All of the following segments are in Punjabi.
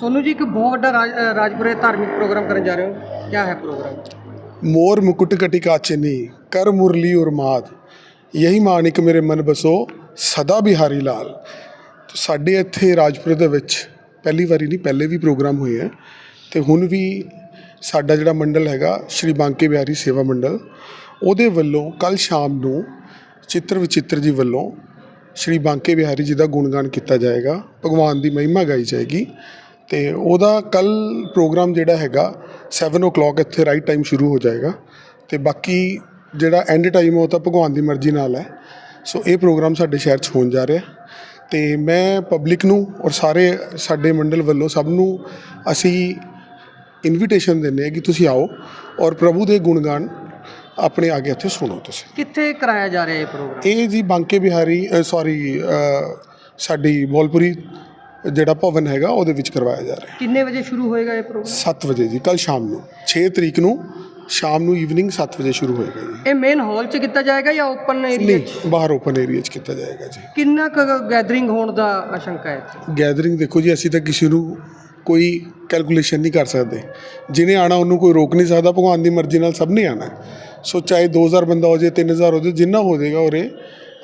ਸੋਨੂ ਜੀ ਇੱਕ ਬਹੁਤ ਵੱਡਾ ਰਾਜ- ਅ, ਰਾਜਪੁਰੇ ਧਾਰਮਿਕ ਪ੍ਰੋਗਰਾਮ ਕਰਨ ਜਾ ਰਹੇ ਹੋ ਕੀ ਹੈ ਪ੍ਰੋਗਰਾਮ मोर मुकुट कटि काचिनी कर मुरली और माद ਯਹੀ ਮਾਨਿਕ ਮੇਰੇ ਮਨ ਬਸੋ ਸਦਾ ਬਿਹਾਰੀ ਲਾਲ ਤੇ ਸਾਡੇ ਇੱਥੇ ਰਾਜਪੁਰ ਦੇ ਵਿੱਚ ਪਹਿਲੀ ਵਾਰੀ ਨਹੀਂ ਪਹਿਲੇ ਵੀ ਪ੍ਰੋਗਰਾਮ ਹੋਏ ਹੈ ਤੇ ਹੁਣ ਵੀ ਸਾਡਾ ਜਿਹੜਾ ਮੰਡਲ ਹੈਗਾ ਸ਼੍ਰੀ ਬਾਂਕੇ ਬਿਹਾਰੀ ਸੇਵਾ ਮੰਡਲ ਉਹਦੇ ਵੱਲੋਂ ਕੱਲ ਸ਼ਾਮ ਨੂੰ ਚਿੱਤਰ ਵਿਚਿੱਤਰ ਜੀ ਵੱਲੋਂ ਸ਼੍ਰੀ ਬਾਂਕੇ ਬਿਹਾਰੀ ਜੀ ਦਾ ਗੁਣਗਾਨ ਕੀਤਾ ਜਾਏਗਾ ਭਗਵਾਨ ਦੀ ਮਹਿਮਾ ਗਾਈ ਜਾਏਗੀ ਤੇ ਉਹਦਾ ਕੱਲ ਪ੍ਰੋਗਰਾਮ ਜਿਹੜਾ ਹੈਗਾ 7:00 ਇੱਥੇ ਰਾਈਟ ਟਾਈਮ ਸ਼ੁਰੂ ਹੋ ਜਾਏਗਾ ਤੇ ਬਾਕੀ ਜਿਹੜਾ ਐਂਡ ਟਾਈਮ ਉਹ ਤਾਂ ਭਗਵਾਨ ਦੀ ਮਰਜ਼ੀ ਨਾਲ ਹੈ। ਸੋ ਇਹ ਪ੍ਰੋਗਰਾਮ ਸਾਡੇ ਸ਼ਹਿਰ 'ਚ ਹੋਣ ਜਾ ਰਿਹਾ। ਤੇ ਮੈਂ ਪਬਲਿਕ ਨੂੰ ਔਰ ਸਾਰੇ ਸਾਡੇ ਮੰਡਲ ਵੱਲੋਂ ਸਭ ਨੂੰ ਅਸੀਂ ਇਨਵੀਟੇਸ਼ਨ ਦਿੰਦੇ ਹਾਂ ਕਿ ਤੁਸੀਂ ਆਓ ਔਰ ਪ੍ਰਭੂ ਦੇ ਗੁਣਗਾਨ ਆਪਣੇ ਆਗੇ ਇੱਥੇ ਸੁਣੋ ਤੁਸੀਂ। ਕਿੱਥੇ ਕਰਾਇਆ ਜਾ ਰਿਹਾ ਇਹ ਪ੍ਰੋਗਰਾਮ? ਇਹ ਜੀ ਬਾਂਕੇ ਬਿਹਾਰੀ ਸੌਰੀ ਸਾਡੀ ਬੋਲਪੁਰੀ ਜਿਹੜਾ ਭਵਨ ਹੈਗਾ ਉਹਦੇ ਵਿੱਚ ਕਰਵਾਇਆ ਜਾ ਰਿਹਾ। ਕਿੰਨੇ ਵਜੇ ਸ਼ੁਰੂ ਹੋਏਗਾ ਇਹ ਪ੍ਰੋਗਰਾਮ 7 ਵਜੇ ਜੀ ਕੱਲ ਸ਼ਾਮ ਨੂੰ। 6 ਤਰੀਕ ਨੂੰ ਸ਼ਾਮ ਨੂੰ ਈਵਨਿੰਗ 7 ਵਜੇ ਸ਼ੁਰੂ ਹੋਏਗਾ ਜੀ। ਇਹ ਮੇਨ ਹਾਲ 'ਚ ਕੀਤਾ ਜਾਏਗਾ ਜਾਂ ਓਪਨ ਏਰੀਆ 'ਚ? ਨਹੀਂ ਬਾਹਰ ਓਪਨ ਏਰੀਆ 'ਚ ਕੀਤਾ ਜਾਏਗਾ ਜੀ। ਕਿੰਨਾ ਕੁ ਗੈਦਰਿੰਗ ਹੋਣ ਦਾ ਆਸ਼ੰਕਾ ਹੈ? ਗੈਦਰਿੰਗ ਦੇਖੋ ਜੀ ਅਸੀਂ ਤਾਂ ਕਿਸੇ ਨੂੰ ਕੋਈ ਕੈਲਕੂਲੇਸ਼ਨ ਨਹੀਂ ਕਰ ਸਕਦੇ। ਜਿਹਨੇ ਆਣਾ ਉਹਨੂੰ ਕੋਈ ਰੋਕ ਨਹੀਂ ਸਕਦਾ ਭਗਵਾਨ ਦੀ ਮਰਜ਼ੀ ਨਾਲ ਸਭ ਨੇ ਆਣਾ ਸੋ ਚਾਹੇ 2000 ਬੰਦਾ ਹੋ ਜਾਏ 3000 ਹੋ ਜਾਏ ਜਿੰਨਾ ਹੋ ਜਾਏਗਾ ਉਰੇ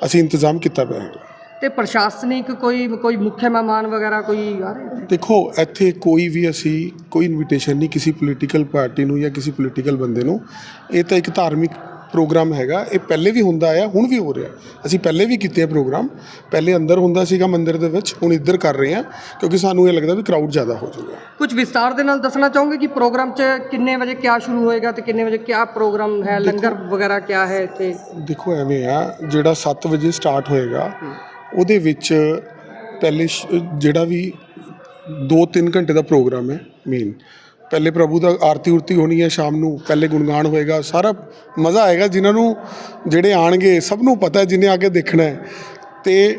ਅਸੀਂ ਇੰਤਜ਼ਾਮ ਕੀਤਾ ਪਿਆ ਹੈਗਾ। ਤੇ ਪ੍ਰਸ਼ਾਸਨਿਕ ਕੋਈ ਕੋਈ ਮੁੱਖ ਮਹਿਮਾਨ ਵਗੈਰਾ ਕੋਈ ਆ ਰਹੇ ਇੱਥੇ? ਦੇਖੋ ਇੱਥੇ ਕੋਈ ਵੀ ਅਸੀਂ ਕੋਈ ਇਨਵੀਟੇਸ਼ਨ ਨਹੀਂ ਕਿਸੇ ਪੋਲੀਟੀਕਲ ਪਾਰਟੀ ਨੂੰ ਜਾਂ ਕਿਸੇ ਪੋਲੀਟੀਕਲ ਬੰਦੇ ਨੂੰ। ਇਹ ਤਾਂ ਇੱਕ ਧਾਰਮਿਕ ਪ੍ਰੋਗਰਾਮ ਹੈਗਾ। ਇਹ ਪਹਿਲੇ ਵੀ ਹੁੰਦਾ ਆਇਆ ਹੁਣ ਵੀ ਹੋ ਰਿਹਾ। ਅਸੀਂ ਪਹਿਲੇ ਵੀ ਕੀਤੇ ਆ ਪ੍ਰੋਗਰਾਮ ਪਹਿਲੇ ਅੰਦਰ ਹੁੰਦਾ ਸੀਗਾ ਮੰਦਿਰ ਦੇ ਵਿੱਚ ਹੁਣ ਇੱਧਰ ਕਰ ਰਹੇ ਹਾਂ ਕਿਉਂਕਿ ਸਾਨੂੰ ਇਹ ਲੱਗਦਾ ਵੀ ਕਰਾਊਡ ਜ਼ਿਆਦਾ ਹੋ ਜਾਊਗਾ। ਕੁਝ ਵਿਸਤਾਰ ਦੇ ਨਾਲ ਦੱਸਣਾ ਚਾਹੋਗੇ ਕਿ ਪ੍ਰੋਗਰਾਮ 'ਚ ਕਿੰਨੇ ਵਜੇ ਕਿਆ ਸ਼ੁਰੂ ਹੋਏਗਾ ਤੇ ਕਿੰਨੇ ਵਜੇ ਕਿਆ ਪ੍ਰੋਗਰਾਮ ਹੈ? ਲੰਗਰ ਵਗੈਰਾ ਕਿਆ ਹੈ ਇੱਥੇ? ਦੇਖੋ ਐਵੇਂ ਆ ਜਿਹੜਾ 7 ਵਜੇ ਸਟਾਰਟ ਹੋਏਗਾ ਉਹਦੇ ਵਿੱਚ ਪਹਿਲੇ ਜਿਹੜਾ ਵੀ 2-3 ਘੰਟੇ ਦਾ ਪ੍ਰੋਗਰਾਮ ਹੈ ਮੇਨ ਪਹਿਲੇ ਪ੍ਰਭੂ ਦਾ ਆਰਤੀ ਉਰਤੀ ਹੋਣੀ ਹੈ ਸ਼ਾਮ ਨੂੰ, ਪਹਿਲੇ ਗੁਣਗਾਨ ਹੋਏਗਾ, ਸਾਰਾ ਮਜ਼ਾ ਆਏਗਾ ਜਿਨ੍ਹਾਂ ਨੂੰ, ਜਿਹੜੇ ਆਣਗੇ, ਸਭ ਨੂੰ ਪਤਾ ਹੈ ਜਿਹਨੇ ਆ ਕੇ ਦੇਖਣਾ ਹੈ। ਤੇ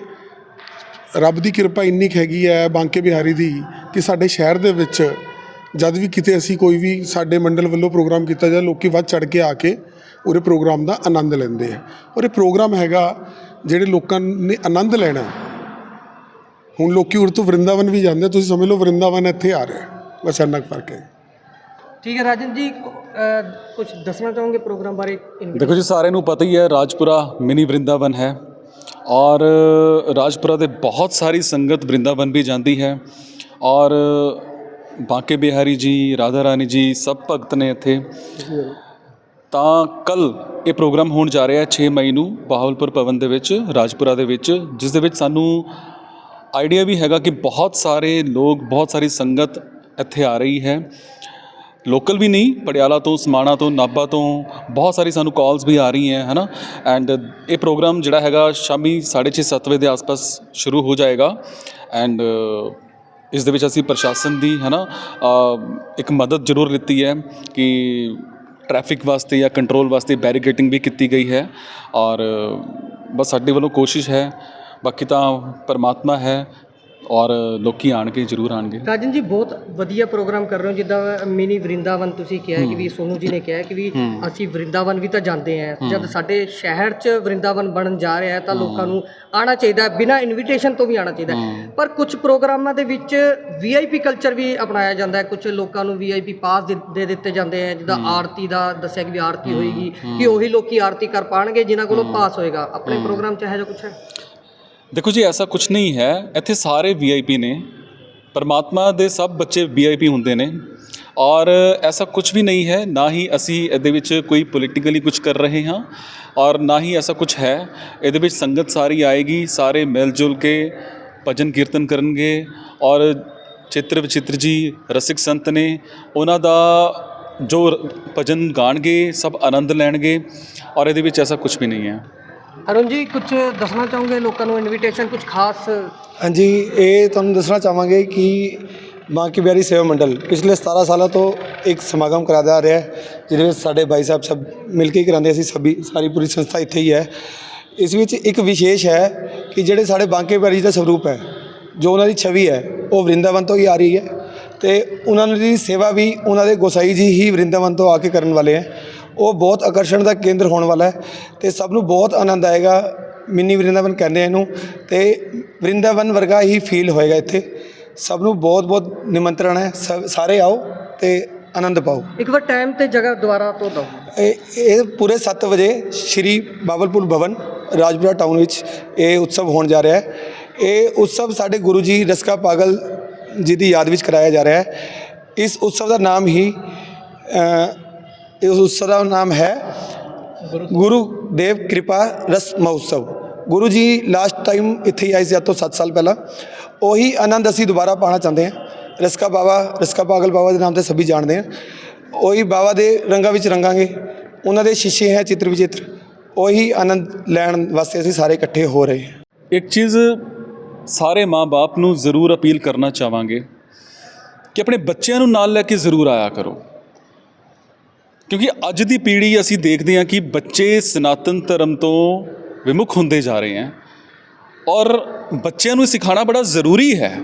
ਰੱਬ ਦੀ ਕਿਰਪਾ ਇੰਨੀ ਕੁ ਹੈਗੀ ਹੈ ਬਾਂਕੇ ਬਿਹਾਰੀ ਦੀ ਕਿ ਸਾਡੇ ਸ਼ਹਿਰ ਦੇ ਵਿੱਚ ਜਦ ਵੀ ਕਿਤੇ ਅਸੀਂ ਕੋਈ ਵੀ ਸਾਡੇ ਮੰਡਲ ਵੱਲੋਂ ਪ੍ਰੋਗਰਾਮ ਕੀਤਾ ਜਾਏ, ਲੋਕੀ ਵੱਧ ਚੜ ਕੇ ਆ ਕੇ ਉਰੇ ਪ੍ਰੋਗਰਾਮ ਦਾ ਆਨੰਦ ਲੈਂਦੇ ਆ ਔਰ ਇਹ ਪ੍ਰੋਗਰਾਮ ਹੈਗਾ ਜਿਹੜੇ ਲੋਕਾਂ ਨੇ ਆਨੰਦ ਲੈਣਾ। ਹੁਣ ਲੋਕੀ ਉਰ ਤੋਂ ਵਰਿੰਦਾਵਨ ਵੀ ਜਾਂਦੇ ਆ, ਤੁਸੀਂ ਸਮਝ ਲਓ ਵਰਿੰਦਾਵਨ ਇੱਥੇ ਆ ਰਿਹਾ ਬਸ ਇੰਨਾ ਕੁ ਫ਼ਰਕ ਹੈ। ਠੀਕ ਹੈ ਰਾਜਨ ਜੀ ਕੁਝ ਦੱਸਣਾ ਚਾਹੋਗੇ ਪ੍ਰੋਗਰਾਮ ਬਾਰੇ? ਦੇਖੋ ਜੀ ਸਾਰਿਆਂ ਨੂੰ ਪਤਾ ਹੀ ਹੈ ਰਾਜਪੁਰਾ ਮਿਨੀ ਵਰਿੰਦਾਵਨ ਹੈ। ਔਰ ਰਾਜਪੁਰਾ ਦੇ ਬਹੁਤ ਸਾਰੀ ਸੰਗਤ ਵਰਿੰਦਾਵਨ ਵੀ ਜਾਂਦੀ ਹੈ। ਔਰ ਬਾਂਕੇ ਬਿਹਾਰੀ ਜੀ ਰਾਧਾ ਰਾਣੀ ਜੀ ਸਭ ਭਗਤ ਨੇ ਇੱਥੇ। ਤਾਂ ਕੱਲ ਇਹ ਪ੍ਰੋਗਰਾਮ ਹੋਣ ਜਾ ਰਿਹਾ ਹੈ 6 ਮਈ ਨੂੰ ਬਾਹਵਲਪੁਰ ਭਵਨ ਦੇ ਵਿੱਚ, ਰਾਜਪੁਰਾ ਦੇ ਵਿੱਚ, ਜਿਸ ਦੇ ਵਿੱਚ ਸਾਨੂੰ ਆਈਡੀਆ ਵੀ ਹੈਗਾ ਕਿ ਬਹੁਤ ਸਾਰੇ ਲੋਕ, ਬਹੁਤ ਸਾਰੀ ਸੰਗਤ ਇੱਥੇ ਆ ਰਹੀ ਹੈ। ਲੋਕਲ ਵੀ ਨਹੀਂ, ਪਟਿਆਲਾ ਤੋਂ, ਸਮਾਣਾ ਤੋਂ, ਨਾਭਾ ਤੋਂ, ਬਹੁਤ ਸਾਰੀ ਸਾਨੂੰ ਕਾਲਸ ਵੀ ਆ ਰਹੀ ਹੈ ਨਾ ਐਂਡ ਇਹ ਪ੍ਰੋਗਰਾਮ ਜਿਹੜਾ ਹੈਗਾ ਸ਼ਾਮੀ 6:30 7 ਵਜੇ ਦੇ ਆਸ-ਪਾਸ ਸ਼ੁਰੂ ਹੋ ਜਾਏਗਾ। ਐਂਡ ਇਸ ਦੇ ਵਿੱਚ ਅਸੀਂ ਪ੍ਰਸ਼ਾਸਨ ਦੀ ਹੈ ਨਾ ਇੱਕ ਮਦਦ ਜ਼ਰੂਰ ਲਿੱਤੀ ਹੈ ਕਿ ਟ੍ਰੈਫਿਕ ਵਾਸਤੇ ਜਾਂ ਕੰਟਰੋਲ ਵਾਸਤੇ ਬੈਰੀਕੇਟਿੰਗ ਵੀ ਕੀਤੀ ਗਈ ਹੈ ਔਰ ਬਸ ਸਾਡੇ ਵੱਲੋਂ ਕੋਸ਼ਿਸ਼ ਹੈ, ਬਾਕੀ ਤਾਂ ਪਰਮਾਤਮਾ ਹੈ ਔਰ ਲੋਕੀ ਆਣਗੇ ਜ਼ਰੂਰ ਆਣਗੇ। ਰਾਜਨ ਜੀ ਬਹੁਤ ਵਧੀਆ ਪ੍ਰੋਗਰਾਮ ਕਰ ਰਹੇ ਹੋ ਜਿੱਦਾਂ ਮਿਨੀ ਵਰਿੰਦਾਵਨ ਤੁਸੀਂ ਕਿਹਾ ਕਿ ਵੀ ਸੋਨੂ ਜੀ ਨੇ ਕਿਹਾ ਕਿ ਵੀ ਅਸੀਂ ਵਰਿੰਦਾਵਨ ਵੀ ਤਾਂ ਜਾਂਦੇ ਆ ਜਦ ਸਾਡੇ ਸ਼ਹਿਰ 'ਚ ਵਰਿੰਦਾਵਨ ਬਣਨ ਜਾ ਰਿਹਾ ਹੈ ਤਾਂ ਲੋਕਾਂ ਨੂੰ ਆਣਾ ਚਾਹੀਦਾ ਹੈ ਬਿਨਾਂ ਇਨਵੀਟੇਸ਼ਨ ਤੋਂ ਵੀ ਆਣਾ ਚਾਹੀਦਾ ਪਰ ਕੁਝ ਪ੍ਰੋਗਰਾਮਾਂ ਦੇ ਵਿੱਚ ਵੀਆਈਪੀ ਕਲਚਰ ਵੀ ਅਪਣਾਇਆ ਜਾਂਦਾ ਹੈ। ਕੁਝ ਲੋਕਾਂ ਨੂੰ ਵੀਆਈਪੀ ਪਾਸ ਦੇ ਦੇ ਦਿੱਤੇ ਜਾਂਦੇ ਆ ਜਿੱਦਾਂ ਆਰਤੀ ਦਾ ਦੱਸਿਆ ਕਿ ਵੀ ਆਰਤੀ ਹੋਏਗੀ ਕਿ ਉਹੀ ਲੋਕੀ ਆਰਤੀ ਕਰ ਪਾਣਗੇ ਜਿਨ੍ਹਾਂ ਕੋਲੋਂ ਪਾਸ ਹੋਏਗਾ। ਆਪਣੇ ਪ੍ਰੋਗਰਾਮ 'ਚ ਇਹੋ ਜਿਹਾ ਕੁਝ ਹੈ? ਦੇਖੋ ਜੀ, ਐਸਾ ਕੁਝ ਨਹੀਂ ਹੈ। ਇੱਥੇ ਸਾਰੇ ਵੀਆਈਪੀ ਨੇ। ਪਰਮਾਤਮਾ ਦੇ ਸਭ ਬੱਚੇ ਵੀਆਈਪੀ ਹੁੰਦੇ ਨੇ। ਔਰ ਐਸਾ ਕੁਝ ਵੀ ਨਹੀਂ ਹੈ, ਨਾ ਹੀ ਅਸੀਂ ਇਹਦੇ ਵਿੱਚ ਕੋਈ ਪੋਲੀਟੀਕਲੀ ਕੁਝ ਕਰ ਰਹੇ ਹਾਂ। ਔਰ ਨਾ ਹੀ ਐਸਾ ਕੁਝ ਹੈ, ਇਹਦੇ ਵਿੱਚ ਸੰਗਤ ਸਾਰੀ ਆਏਗੀ, ਸਾਰੇ ਮਿਲ ਜੁਲ ਕੇ ਭਜਨ ਕੀਰਤਨ ਕਰਨਗੇ। ਔਰ ਚਿੱਤਰ ਵਿਚਿੱਤਰ ਜੀ, ਰਸਿਕ ਸੰਤ ਨੇ, ਉਹਨਾਂ ਦਾ ਜੋ ਭਜਨ ਗਾਣਗੇ, ਸਭ ਆਨੰਦ ਲੈਣਗੇ। ਔਰ ਇਹਦੇ ਵਿੱਚ ਐਸਾ ਕੁਝ ਵੀ ਨਹੀਂ ਹੈ। ਅਰੁਣ ਜੀ ਕੁਝ ਦੱਸਣਾ ਚਾਹੋਗੇ ਲੋਕਾਂ ਨੂੰ ਇਨਵੀਟੇਸ਼ਨ ਕੁਝ ਖਾਸ? ਹਾਂਜੀ, ਇਹ ਤੁਹਾਨੂੰ ਦੱਸਣਾ ਚਾਹਾਂਗੇ ਕਿ ਮਾਂ ਕੀ ਬਿਹਾਰੀ ਸੇਵਾ ਮੰਡਲ ਪਿਛਲੇ 17 ਸਾਲਾਂ ਤੋਂ ਇੱਕ ਸਮਾਗਮ ਕਰਾਇਆ ਆ ਰਿਹਾ ਹੈ, ਜਿਹਦੇ ਵਿੱਚ ਸਾਡੇ ਭਾਈ ਸਾਹਿਬ ਸਭ ਮਿਲ ਕੇ ਹੀ ਕਰਾਉਂਦੇ ਅਸੀਂ ਸਭੀ, ਸਾਰੀ ਪੂਰੀ ਸੰਸਥਾ ਇੱਥੇ ਹੀ ਹੈ। ਇਸ ਵਿੱਚ ਇੱਕ ਵਿਸ਼ੇਸ਼ ਹੈ ਕਿ ਜਿਹੜੇ ਸਾਡੇ ਬਾਂਕੇ ਬਿਹਾਰੀ ਦਾ ਸਰੂਪ ਹੈ, ਜੋ ਉਹਨਾਂ ਦੀ ਛਵੀ ਹੈ, ਉਹ ਵਰਿੰਦਾਵਨ ਤੋਂ ਹੀ ਆ ਰਹੀ ਹੈ ਤੇ ਉਹਨਾਂ ਦੀ ਸੇਵਾ ਵੀ ਉਹਨਾਂ ਦੇ ਗੋਸਾਈ ਜੀ ਹੀ ਵਰਿੰਦਾਵਨ ਤੋਂ ਆ ਕੇ ਕਰਨ ਵਾਲੇ ਹੈ। ਉਹ ਬਹੁਤ ਆਕਰਸ਼ਣ ਦਾ ਕੇਂਦਰ ਹੋਣ ਵਾਲਾ ਹੈ ਤੇ ਸਭ ਨੂੰ ਬਹੁਤ ਆਨੰਦ ਆਏਗਾ ਮਿੰਨੀ ਵਰਿੰਦਾਵਨ ਕਹਿੰਦੇ ਇਹਨੂੰ ਤੇ ਵਰਿੰਦਾਵਨ ਵਰਗਾ ਹੀ ਫੀਲ ਹੋਏਗਾ ਇੱਥੇ। ਸਭ ਨੂੰ ਬਹੁਤ ਬਹੁਤ ਨਿਮੰਤਰਣ ਹੈ ਸਭ ਸਾਰੇ ਆਓ ਤੇ ਆਨੰਦ ਪਾਓ। ਇੱਕ ਵਾਰ ਟਾਈਮ ਤੇ ਜਗ੍ਹਾ ਦੁਬਾਰਾ ਤੋਂ ਦਿਓ। ਇਹ ਇਹ ਪੂਰੇ 7 ਵਜੇ ਸ਼੍ਰੀ ਬਾਬਲਪੁਰ ਭਵਨ ਰਾਜਪੁਰਾ ਟਾਊਨ ਵਿੱਚ ਇਹ ਉਤਸਵ ਹੋਣ ਜਾ ਰਿਹਾ ਹੈ। ਇਹ ਉਤਸਵ ਸਾਡੇ ਗੁਰੂ ਜੀ ਰਸਕਾ ਪਾਗਲ ਜੀ ਦੀ ਯਾਦ ਵਿੱਚ ਕਰਾਇਆ ਜਾ ਰਿਹਾ ਹੈ। ਇਸ ਉਤਸਵ ਦਾ ਨਾਮ ਹੀ ਅ, ਇਸ ਉਤਸਵ ਦਾ ਨਾਮ ਹੈ ਗੁਰੂ ਦੇਵ ਕਿਰਪਾ ਰਸ ਮਹੋਤਸਵ। ਗੁਰੂ ਜੀ ਲਾਸਟ ਟਾਈਮ ਇੱਥੇ ਆਏ ਸੀ, ਅੱਜ ਤੋਂ 7 ਸਾਲ ਪਹਿਲਾਂ। ਉਹੀ ਆਨੰਦ ਅਸੀਂ ਦੁਬਾਰਾ ਪਾਣਾ ਚਾਹੁੰਦੇ ਹਾਂ। ਰਸਕਾ ਬਾਬਾ, ਰਸਕਾ ਪਾਗਲ ਬਾਬਾ ਦੇ ਨਾਮ ਤੇ ਸਭੀ ਜਾਣਦੇ ਹਾਂ। ਉਹੀ ਬਾਬਾ ਦੇ ਰੰਗਾਂ ਵਿੱਚ ਰੰਗਾਂਗੇ। ਉਹਨਾਂ ਦੇ ਸ਼ੀਸ਼ੇ ਹੈ ਚਿੱਤਰ ਵਿਚਿੱਤਰ। ਉਹੀ ਆਨੰਦ ਲੈਣ ਵਾਸਤੇ ਅਸੀਂ ਸਾਰੇ ਇਕੱਠੇ ਹੋ ਰਹੇ ਹਾਂ। ਇੱਕ ਚੀਜ਼ ਸਾਰੇ ਮਾਪੇ ਨੂੰ ਜ਼ਰੂਰ ਅਪੀਲ ਕਰਨਾ ਚਾਹਾਂਗੇ ਕਿ ਆਪਣੇ ਬੱਚਿਆਂ ਨੂੰ ਨਾਲ ਲੈ ਕੇ ਜ਼ਰੂਰ ਆਇਆ ਕਰੋ। ਕਿਉਂਕਿ ਅੱਜ ਦੀ ਪੀੜ੍ਹੀ ਅਸੀਂ ਦੇਖਦੇ ਹਾਂ ਕਿ ਬੱਚੇ ਸਨਾਤਨ ਧਰਮ ਤੋਂ ਵਿਮੁਖ ਹੁੰਦੇ ਜਾ ਰਹੇ ਹਨ ਔਰ ਬੱਚਿਆਂ ਨੂੰ ਸਿਖਾਉਣਾ ਬੜਾ ਜ਼ਰੂਰੀ ਹੈ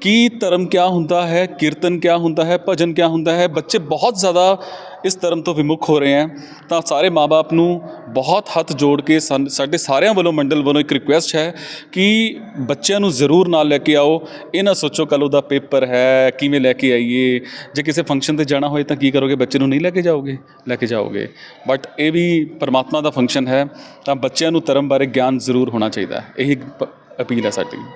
ਕਿ ਧਰਮ ਕਿਆ ਹੁੰਦਾ ਹੈ, ਕੀਰਤਨ ਕਿਆ ਹੁੰਦਾ ਹੈ, ਭਜਨ ਕਿਆ ਹੁੰਦਾ ਹੈ। ਬੱਚੇ ਬਹੁਤ ਜ਼ਿਆਦਾ ਇਸ ਧਰਮ ਤੋਂ ਵਿਮੁਖ ਹੋ ਰਹੇ ਹਨ ਤਾਂ ਸਾਰੇ ਮਾਪੇ ਨੂੰ ਬਹੁਤ ਹੱਥ ਜੋੜ ਕੇ ਸਾਨ- ਸਾਡੇ ਸਾਰਿਆਂ ਵੱਲੋਂ ਮੰਡਲ ਵੱਲੋਂ ਇੱਕ ਰਿਕੁਐਸਟ ਹੈ ਕਿ ਬੱਚਿਆਂ ਨੂੰ ਜ਼ਰੂਰ ਨਾਲ ਲੈ ਕੇ ਆਓ। ਇਹ ਨਾ ਸੋਚੋ ਕੱਲ ਉਹਦਾ ਪੇਪਰ ਹੈ, ਕਿਵੇਂ ਲੈ ਕੇ ਆਈਏ। ਜੇ ਕਿਸੇ ਫੰਕਸ਼ਨ ਤੇ ਜਾਣਾ ਹੋਏ ਤਾਂ ਕੀ ਕਰੋਗੇ? ਬੱਚੇ ਨੂੰ ਨਹੀਂ ਲੈ ਕੇ ਜਾਓਗੇ? ਲੈ ਕੇ ਜਾਓਗੇ। ਬਟ ਇਹ ਵੀ ਪਰਮਾਤਮਾ ਦਾ ਫੰਕਸ਼ਨ ਹੈ, ਤਾਂ ਬੱਚਿਆਂ ਨੂੰ ਧਰਮ ਬਾਰੇ ਗਿਆਨ ਜ਼ਰੂਰ ਹੋਣਾ ਚਾਹੀਦਾ। ਹੈ ਇਹੀ ਅਪੀਲ ਹੈ ਸਾਡੀ।